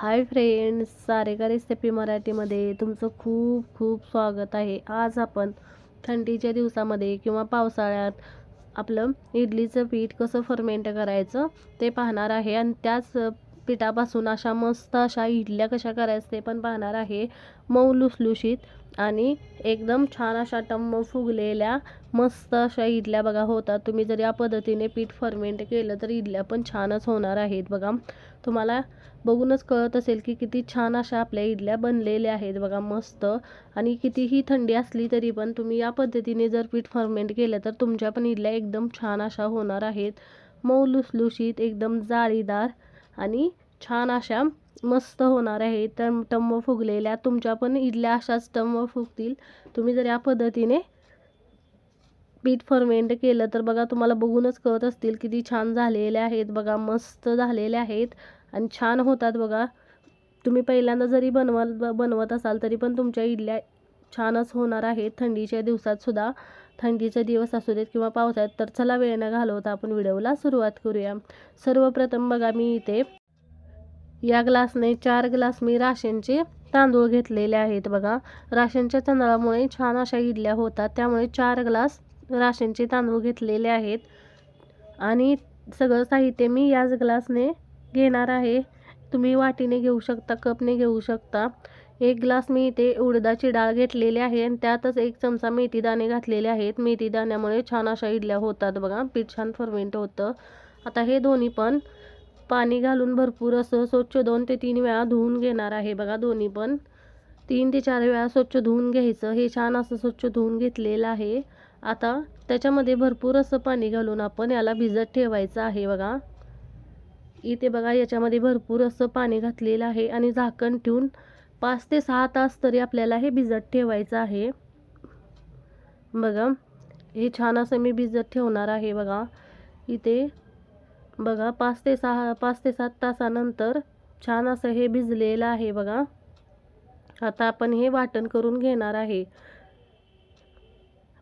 Hi friends सारेका recipe मराठीमध्ये तुमचं खूप खूप स्वागत आहे. आज आपण थंडीच्या दिवसामध्ये किंवा पावसाळ्यात आपलं इडलीचं पीठ कसं फर्मेंट करायचं ते पाहणार आहे. आणि त्याच पिठापासून अशा मस्त अशा इडल्या कशा करायचं ते पण पाहणार आहे. मऊ लुसलुशीत आणि एकदम छान अशा टम्म फुगलेल्या मस्त अशा इडल्या बघा. होतात तुम्ही जर या पद्धतीने पीठ फर्मेंट केलं तर इडल्या पण छानच होणार आहेत बघा. तुम्हाला बघूनच कळत असेल की किती छान अशा आपल्या इडल्या बनलेल्या आहेत बघा मस्त. आणि कितीही थंडी असली तरी पण तुम्ही या पद्धतीने जर पीठ फर्मेंट केलं तर तुमच्या पण इडल्या एकदम छान अशा होणार आहेत. मऊ लुसलुशीत एकदम जाळीदार आणि छान अशा मस्त होणार आहे. टम टम्म फुगलेल्या तुमच्या पण इडल्या अशाच टम्म फुगतील. तुम्ही जर या पद्धतीने पीठ फर्मेंट केलं तर बघा तुम्हाला बघूनच कळत असतील किती छान झालेले आहेत बघा मस्त झालेले आहेत आणि छान होतात बघा. तुम्ही पहिल्यांदा जरी बनवाल बनवत असाल तरी पण तुमच्या इडल्या छानच होणार आहेत. थंडीच्या दिवसात सुद्धा थंडीचे दिवस असू देत किंवा पावसाळ्यात तर चला वेळ न घालवता आपण व्हिडिओला सुरुवात करूया. सर्वप्रथम बघा मी इथे या ग्लासने चार ग्लास मी राशनचे तांदूळ घेतलेले आहेत बघा. राशनच्या तांदळामुळे छान अशा इडल्या होतात त्यामुळे चार ग्लास राशनचे तांदूळ घेतलेले आहेत. आणि सगळं साहित्य मी याच ग्लासने घेणार आहे. तुम्ही वाटीने घेऊ शकता कपने घेऊ शकता. एक ग्लास मी इथे उडदाची डाळ घेतलेली आहे आणि त्यातच एक चमचा मेथी दाणे घातलेले आहेत. मेथी दाण्यामुळे छान अशा इडल्या होतात बघा. पीठ छान फर्मेंट होतं. आता हे दोन्ही पण पाणी घालून भरपूर असं स्वच्छ दोन ते तीन वेळा धुवून घेणार आहे बघा दोन्ही पण. तीन ते चार वेळा स्वच्छ धुवून घ्यायचं. हे छान असं स्वच्छ धुवून घेतलेलं आहे. आता त्याच्यामध्ये भरपूर असं पाणी घालून आपण याला भिजत ठेवायचं आहे बघा. इथे बघा याच्यामध्ये भरपूर असं पाणी घातलेलं आहे आणि झाकण ठेवून पाच ते सहा तास तरी आपल्याला हे भिजत ठेवायचं आहे. बघा हे छान असं मी भिजत ठेवणार आहे बघा. इथे बघा पाच ते सहा पाच ते सात तासानंतर छान असं हे भिजलेलं आहे बघा. आता आपण हे वाटण करून घेणार आहे.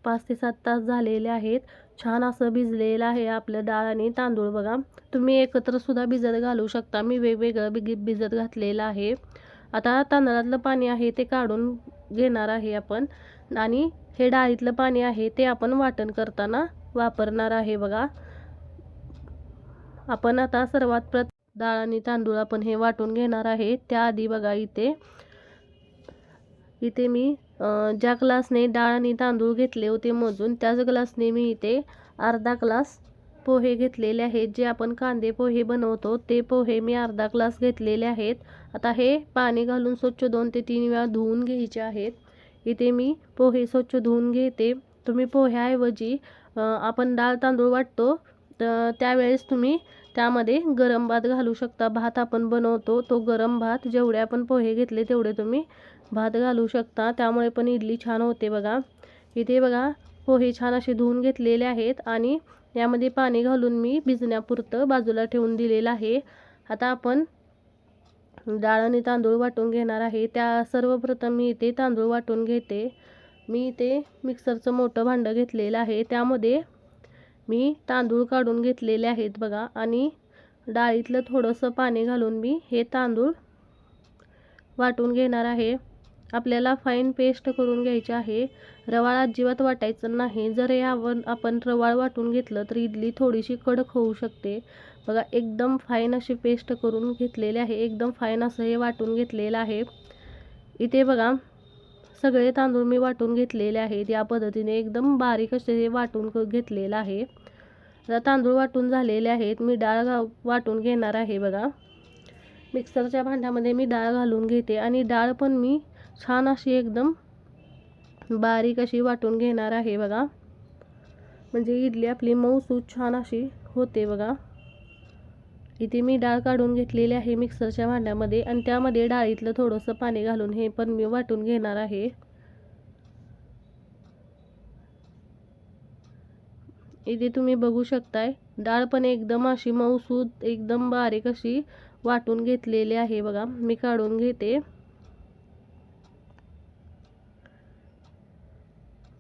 पाच ते सात तास झालेले आहेत. छान असं भिजलेलं आहे आपलं डाळ आणि तांदूळ बघा. तुम्ही एकत्रसुद्धा भिजत घालू शकता. मी वेगवेगळं बिग भिजत घातलेलं आहे. आता तांदळातलं पाणी आहे ते काढून घेणार आहे आपण. आणि हे डाळीतलं पाणी आहे ते आपण वाटण करताना वापरणार आहे बघा. आपण आता सर्वात प्रत डाळ आणि तांदूळ आपण हे वाटून घेणार आहे. त्याआधी बघा इथे इथे मी ज्या ग्लासने डाळ आणि तांदूळ घेतले होते मोजून त्याच ग्लासने मी इथे अर्धा ग्लास पोहे घेतलेले आहेत. जे आपण कांदे पोहे बनवतो ते पोहे मी अर्धा ग्लास घेतलेले आहेत. आता हे पाणी घालून स्वच्छ दोन ते तीन वेळा धुवून घ्यायचे आहेत. इथे मी पोहे स्वच्छ धुवून घेते. तुम्ही पोह्याऐवजी आपण डाळ तांदूळ वाटतो तर त्यावेळेस तुम्ही त्यामध्ये गरम भात घालू शकता. भात आपण बनवतो तो गरम भात जेवढे आपण पोहे घेतले तेवढे तुम्ही भात घालू शकता. त्यामुळे पण इडली छान होते बघा. इथे बघा पोहे छान असे धुवून घेतलेले आहेत आणि यामध्ये पाणी घालून मी भिजण्यापुरतं बाजूला ठेवून दिलेलं आहे. आता आपण डाळ आणि तांदूळ वाटून घेणार आहे. त्या सर्वप्रथम मी इथे तांदूळ वाटून घेते. मी इथे मिक्सरचं मोठं भांडं घेतलेलं आहे. त्यामध्ये मी तांदूळ काढून घेतलेले आहेत बघा. आणि डाळीतलं थोडंसं पाणी घालून मी हे तांदूळ वाटून घेणार आहे. आपल्याला फाईन पेस्ट करून घ्यायची आहे. रवाळ अजिबात वाटायचं नाही. जर यावर आपण रवाळ वाटून घेतलं तर इडली थोडीशी कडक होऊ शकते. बघा एकदम फाईन अशी पेस्ट करून घेतलेली आहे. एकदम फाईन असं हे वाटून घेतलेलं आहे. इथे बघा सगळे तांदूळ मी वाटून घेतलेले आहेत. या पद्धतीने एकदम बारीक असे हे वाटून घेतलेलं आहे. आता तांदूळ वाटून झालेले आहेत. मी डाळ वाटून घेणार आहे बघा. मिक्सरच्या भांड्यामध्ये मी डाळ घालून घेते आणि डाळ पण मी छान अशी एकदम बारीक अशी वाटून घेणार आहे बघा. म्हणजे इडली आपली मऊसूद छान अशी होते बघा. इथे मी डाळ काढून घेतलेली आहे मिक्सरच्या भांड्यामध्ये आणि त्यामध्ये डाळीतलं थोडंसं पाणी घालून हे पण मी वाटून घेणार आहे. इथे तुम्ही बघू शकताय डाळ पण एकदम अशी मऊसूद एकदम बारीक अशी वाटून घेतलेली आहे बघा मी काढून घेते.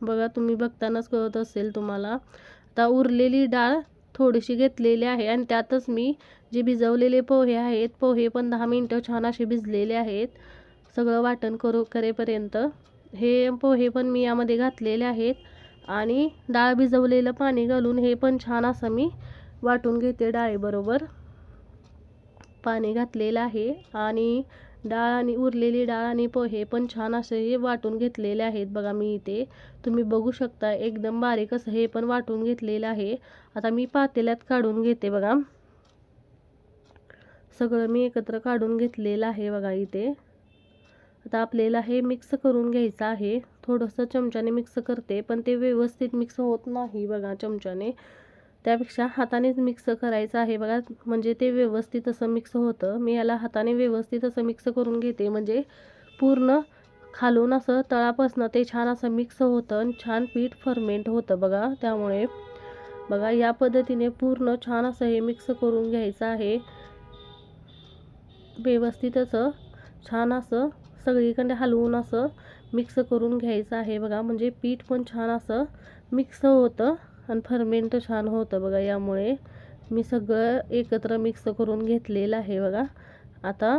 बघा तुम्ही बघतानाच कळत असेल तुम्हाला. आता उरलेली डाळ थोडीशी घेतलेली आहे आणि त्यातच मी जे भिजवलेले पोहे आहेत पोहे पण दहा मिनटं छान असे भिजलेले आहेत. सगळं वाटण करू करेपर्यंत. हे पोहे पण मी यामध्ये घातलेले आहेत आणि डाळ भिजवलेलं पाणी घालून हे पण छान असं मी वाटून घेते डाळीबरोबर. पाणी घातलेलं आहे आणि डाळ आणि उरलेली डाळ आणि पोहे पण छान असे हे वाटून घेतलेले आहेत. बघा मी इथे तुम्ही बघू शकता एकदम बारीक असं हे पण वाटून घेतलेलं आहे. आता मी पातेल्यात काढून घेते बघा. सगळं मी एकत्र काढून घेतलेलं आहे बघा इथे. आता आपल्याला हे मिक्स करून घ्यायचं आहे. थोडंसं चमच्याने मिक्स करते पण ते व्यवस्थित मिक्स होत नाही बघा चमच्याने. त्यापेक्षा हातानेच मिक्स करायचं आहे बघा. म्हणजे ते व्यवस्थित असं मिक्स होतं. मी याला हाताने व्यवस्थित असं मिक्स करून घेते. म्हणजे पूर्ण खालून असं तळापासनं ते छान असं मिक्स होतं आणि छान पीठ फर्मेंट होतं बघा त्यामुळे. बघा या पद्धतीने पूर्ण छान असं हे मिक्स करून घ्यायचं आहे. व्यवस्थित असं छान असं सगळीकडे हलवून असं मिक्स करून घ्यायचं आहे बघा. म्हणजे पीठ पण छान असं मिक्स होतं आणि फर्मेंट छान होतं बघा. यामुळे मी सगळं एकत्र मिक्स करून घेतलेलं आहे बघा. आता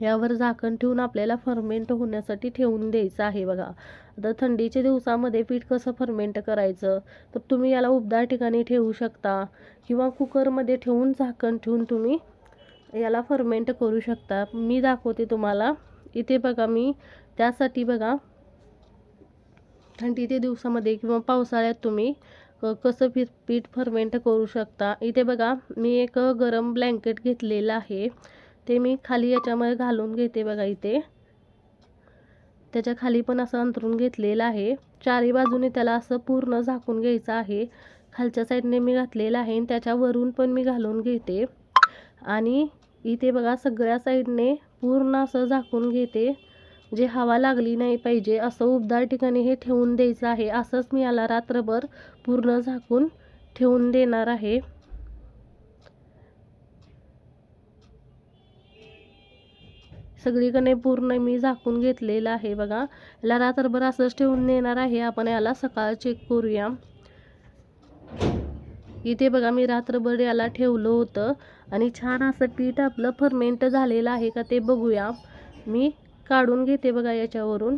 यावर झाकण ठेवून आपल्याला फर्मेंट होण्यासाठी ठेवून द्यायचं आहे बघा. आता थंडीच्या दिवसामध्ये पीठ कसं फर्मेंट करायचं? तर तुम्ही याला उबदार ठिकाणी ठेवू शकता किंवा कुकरमध्ये ठेवून झाकण ठेवून तुम्ही याला फर्मेंट करू शकता. मी दाखवते तुम्हाला. इथे बघा मी. त्यासाठी बघा. थंडीच्या दिवसामध्ये किंवा पावसाळ्यात तुम्ही कसं पीठ पीठ फर्मेंट करू शकता. इथे बघा मी एक गरम ब्लँकेट घेतलेलं आहे. ते मी खाली याच्यामध्ये घालून घेते बघा इथे. त्याच्याखाली पण असं अंतरून घेतलेलं आहे. चारी बाजूने त्याला असं पूर्ण झाकून घ्यायचं आहे. खालच्या साईडने मी घातलेलं आहे आणि त्याच्यावरून पण मी घालून घेते. आणि इथे बघा सगळ्या साईडने पूर्ण असं झाकून घेते. जे हवा लागली नाही पाहिजे असं उबदार ठिकाणी हे ठेवून द्यायचं आहे. असंच मी याला रात्रभर पूर्ण झाकून ठेवून देणार आहे. सगळीकडे पूर्ण मी झाकून घेतलेलं आहे बघा. याला रात्रभर असंच ठेवून देणार आहे. आपण याला सकाळ चेक करूया. इथे बघा मी रात्रभर याला ठेवलं होतं. आणि छान असं पीठ आपलं फर्मेंट झालेलं आहे का ते बघूया. मी काढून घेते बघा याच्यावरून.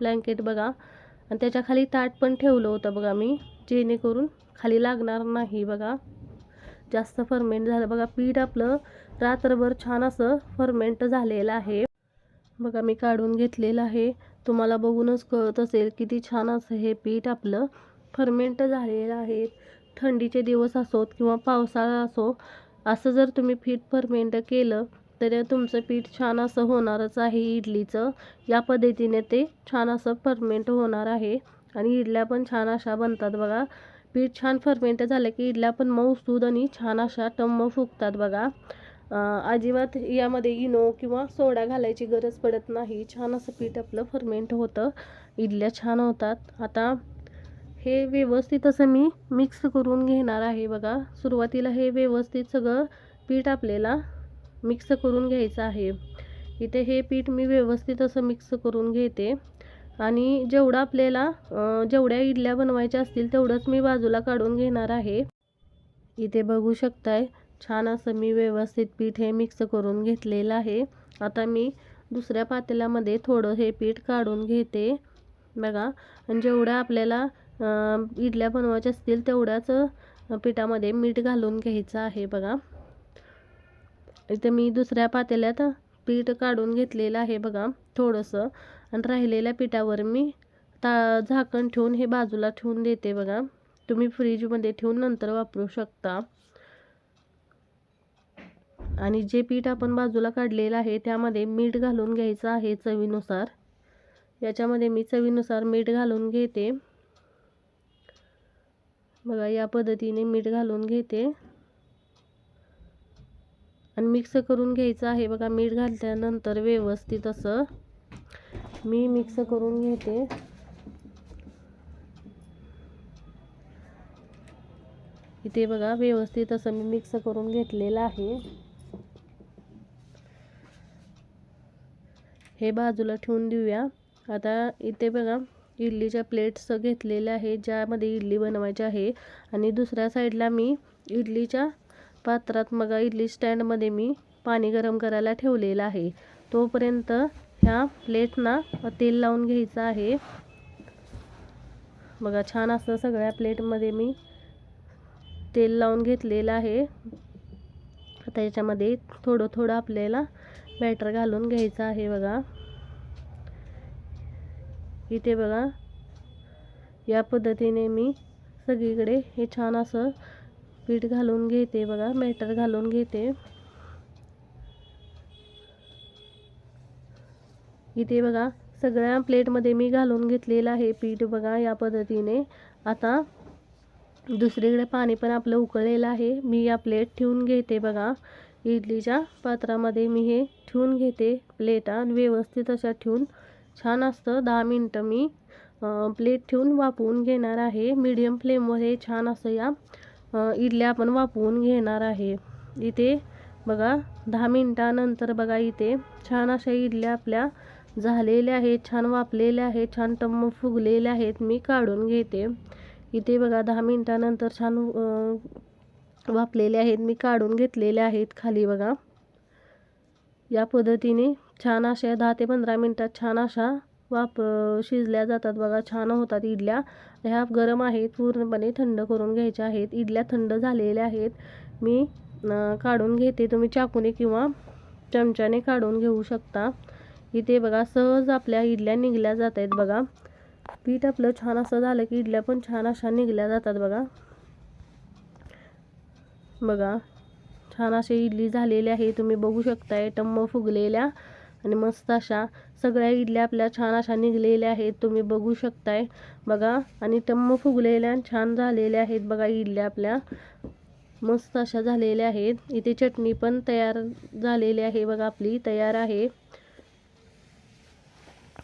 ब्लँकेट बघा. आणि त्याच्याखाली ताट पण ठेवलं होतं बघा मी जेणेकरून खाली लागणार नाही बघा. जास्त फर्मेंट झालं. बघा पीठ आपलं रात्रभर छान असं फर्मेंट झालेलं आहे. बघा मी काढून घेतलेलं आहे. तुम्हाला बघूनच कळत असेल किती छान असं हे पीठ आपलं फर्मेंट झालेलं आहे. थंडीचे दिवस असोत किंवा पावसाळा असो असं जर तुम्ही पीठ फर्मेंट केलं तर तुमचं पीठ छान असं होणारच आहे इडलीचं. या पद्धतीने ते छान असं फर्मेंट होणार आहे. आणि इडल्या पण छान अशा बनतात बघा. पीठ छान फर्मेंट झालं की इडल्या पण मऊसूद आणि छान अशा टम्म फुगतात बघा. अजिबात यामध्ये इनो किंवा सोडा घालायची गरज पडत नाही. छान असं पीठ आपलं फर्मेंट होतं. इडल्या छान होतात. आता हे व्यवस्थित असं मी मिक्स करून घेणार आहे बघा. सुरुवातीला हे व्यवस्थित सगळं पीठ आपल्याला मिक्स करून घ्यायचं आहे. इथे हे पीठ मी व्यवस्थित असं मिक्स करून घेते. आणि जेवढं आपल्याला जेवढ्या इडल्या बनवायच्या असतील तेवढंच मी बाजूला काढून घेणार आहे. इथे बघू शकताय छान असं मी व्यवस्थित पीठ हे मिक्स करून घेतलेलं आहे. आता मी दुसऱ्या पातेल्यामध्ये थोडं हे पीठ काढून घेते. बघा आणि जेवढं आपल्याला इडल्या बनवायच्या असतील तेवढ्याच पिठामध्ये मीठ घालून घ्यायचं आहे बघा. इथे मी दुसऱ्या पातेल्यात पीठ काढून घेतलेलं आहे बघा थोडंसं. आणि राहिलेल्या पिठावर मी ता झाकण ठेवून हे बाजूला ठेवून देते बघा. तुम्ही फ्रीजमध्ये ठेवून नंतर वापरू शकता. आणि जे पीठ आपण बाजूला काढलेलं आहे त्यामध्ये मीठ घालून घ्यायचं आहे चवीनुसार. याच्यामध्ये मी चवीनुसार मीठ घालून घेते. बघा या पद्धतीने मीठ घालून घेते. आणि मिक्स करून घ्यायचं आहे. बघा मीठ घातल्यानंतर व्यवस्थित असं मी मिक्स करून घेते. इथे बघा व्यवस्थित असं मी मिक्स करून घेतलेलं आहे. हे बाजूला ठेवून देऊया. आता इथे बघा इडलीच्या प्लेट्स घेतलेल्या आहेत ज्यामध्ये इडली बनवायची आहे. आणि दुसऱ्या साईडला मी इडलीच्या पात्रात मग इडली स्टँडमध्ये मी पाणी गरम करायला ठेवलेलं आहे. तोपर्यंत ह्या प्लेटना तेल लावून घ्यायचं आहे. बघा छान असं सगळ्या प्लेटमध्ये मी तेल लावून घेतलेलं आहे. आता याच्यामध्ये थोडं थोडं आपल्याला बॅटर घालून घ्यायचं आहे बघा. इथे बघा. या पद्धतीने मी सगळीकडे हे छान असं पीठ घालून घेते बघा मॅटर घालून घेते. इथे बघा सगळ्या प्लेटमध्ये मी घालून घेतलेलं आहे पीठ बघा या पद्धतीने. आता दुसरीकडे पाणी पण आपलं उकळलेलं आहे. मी या प्लेट ठेवून घेते बघा. इडलीच्या पात्रामध्ये मी हे ठेवून घेते प्लेटा व्यवस्थित अशा ठेवून छान असतं. दहा मिनटं मी प्लेट ठेवून वापवून घेणार आहे. मीडियम फ्लेमवर हे छान असं या इडल्या आपण वापवून घेणार आहे. इथे बघा दहा मिनटानंतर बघा इथे छान अशा इडल्या आपल्या झालेल्या आहेत छान वापलेल्या आहेत छान टम्म फुगलेल्या आहेत. मी काढून घेते. इथे बघा दहा मिनटानंतर छान वापलेले आहेत. मी काढून घेतलेले आहेत खाली बघा. या पद्धतीने छान अशा दहा ते पंधरा मिनटात छान अशा वाप शिजल्या जातात बघा. छान होतात इडल्या. ह्या गरम आहेत पूर्णपणे थंड करून घ्यायच्या आहेत. इडल्या थंड झालेल्या आहेत. मी काढून घेते. तुम्ही चाकूने किंवा चमच्याने काढून घेऊ शकता. इथे बघा सहज आपल्या इडल्या निघल्या जात आहेत बघा. पीठ आपलं छान असं झालं की इडल्या पण छान अशा निघल्या जातात बघा. बघा छान असे इडली झालेली आहे. तुम्ही बघू शकताय टम्म फुगलेल्या. आणि मस्त अशा सगळ्या इडल्या आपल्या छान अशा निघलेल्या आहेत. तुम्ही बघू शकताय. बघा आणि टम्म फुगलेल्या छान झालेल्या आहेत बघा इडल्या आपल्या. मस्त अशा झालेल्या आहेत. इथे चटणी पण तयार झालेली आहे बघा आपली तयार आहे.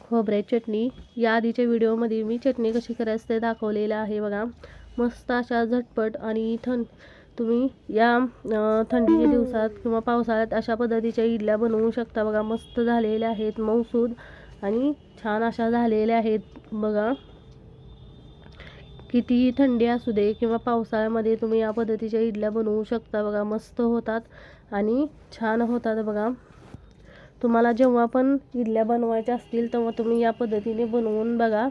खोबऱ्याची चटणी. या आधीच्या व्हिडिओमध्ये मी चटणी कशी करायचं ते दाखवलेलं आहे बघा. मस्त अशा झटपट आणि थंड तुम्ही या थंडीच्या दिवसात किंवा पावसाळ्यात अशा पद्धतीच्या इडल्या बनवू शकता. बघा मस्त झालेल्या आहेत मऊसूद आणि छान अशा झालेल्या आहेत. बघा कितीही थंडी असू दे किंवा पावसाळ्यामध्ये तुम्ही या पद्धतीच्या इडल्या बनवू शकता. बघा मस्त होतात आणि छान होतात. बघा तुम्हाला जेव्हा पण इडल्या बनवायच्या असतील तेव्हा तुम्ही या पद्धतीने बनवून बघा.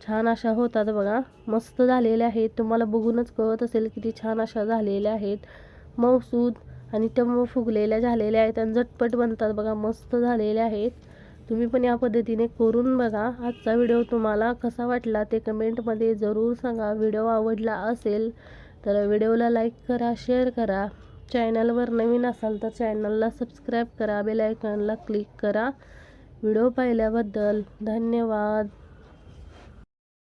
छान अशा होतात बघा. मस्त झालेल्या आहेत. तुम्हाला बघूनच कळत असेल किती छान अशा झालेल्या आहेत. मऊसूद आणि टम्म फुगलेल्या झालेल्या आहेत आणि झटपट बनतात बघा. मस्त झालेल्या आहेत. तुम्ही पण या पद्धतीने करून बघा. आजचा व्हिडिओ तुम्हाला कसा वाटला ते कमेंटमध्ये जरूर सांगा. व्हिडिओ आवडला असेल तर व्हिडिओला लाईक करा शेअर करा. चॅनलवर नवीन असाल तर चॅनलला सबस्क्राईब करा. बेलायकनला क्लिक करा. व्हिडिओ पाहिल्याबद्दल धन्यवाद.